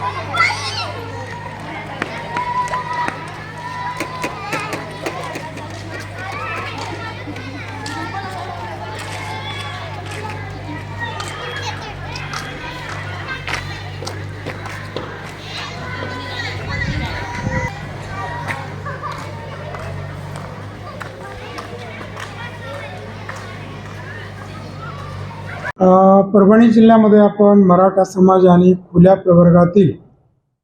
Vai! Parbhani जिल्ह्यामध्ये आपण मराठा समाज आणि खुल्या प्रवर्गातील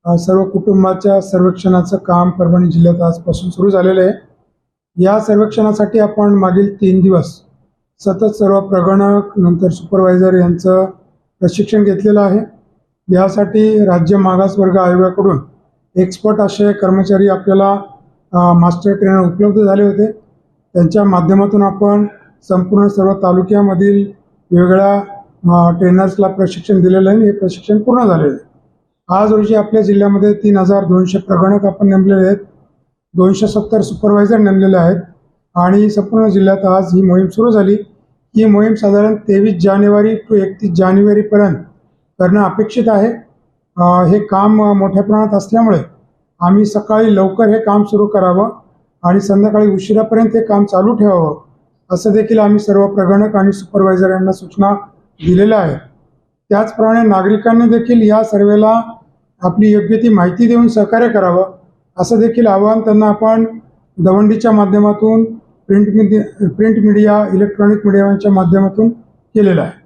सर्व कुटुंबाच्या सर्वेक्षणाचं काम परभणी जिल्ह्यात आजपासून सुरू झालेलं आहे. या सर्वेक्षणासाठी आपण मागील तीन दिवस सतत सर्व प्रगणक नंतर सुपरवायझर यांचं प्रशिक्षण घेतलेलं आहे. यासाठी राज्य मागासवर्ग आयोगाकडून एक्सपर्ट असे कर्मचारी आपल्याला मास्टर ट्रेनर उपलब्ध झाले होते. त्यांच्या माध्यमातून आपण संपूर्ण सर्व तालुक्यामधील वेगळ्या ट्रेनर्सला प्रशिक्षण दिलेलं आहे हे प्रशिक्षण पूर्ण झालेलं आहे. आज रोजी आपल्या जिल्ह्यामध्ये तीन हजार दोनशे प्रगणक आपण नेमलेले आहेत. दोनशे सत्तर सुपरवायझर नेमलेले आहेत. आणि संपूर्ण जिल्ह्यात आज ही मोहीम सुरू झाली. ही मोहीम साधारण तेवीस जानेवारी टू एकतीस जानेवारीपर्यंत करणं अपेक्षित आहे. हे काम मोठ्या प्रमाणात असल्यामुळे आम्ही सकाळी लवकर हे काम सुरू करावं आणि संध्याकाळी उशिरापर्यंत हे काम चालू ठेवावं. असं देखील आम्ही सर्व प्रगणक आणि सुपरवायझर यांना सूचना दिलेल्या आहेत. त्याचप्रमाणे नागरिकांनी देखील या सर्वेला आपली योग्य ती माहिती देऊन सहकार्य करावं असं देखील आवाहन त्यांना आपण दवंडीच्या माध्यमातून print media print media electronic मीडियाच्या माध्यमातून केलेलं आहे.